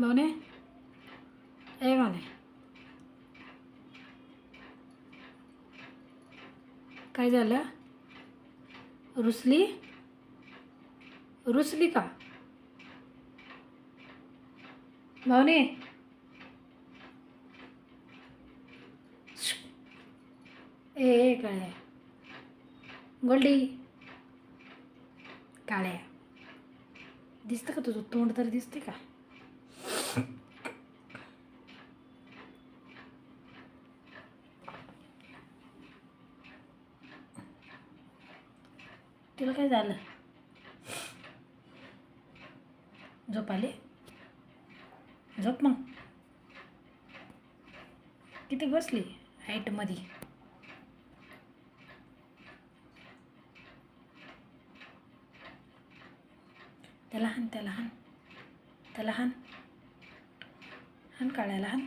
भावने ए भावने काय झालं रुसली रुसली का भावने ए ए काळ्या गोल्डी काळ्या दिसतं का तुझं तोंड तर दिसते का तुला काय झालं? झोप आली झोप मग. किती बसली हाईटमध्ये त्याला हान त्याला हान. त्याला हान. हान काळ्या हान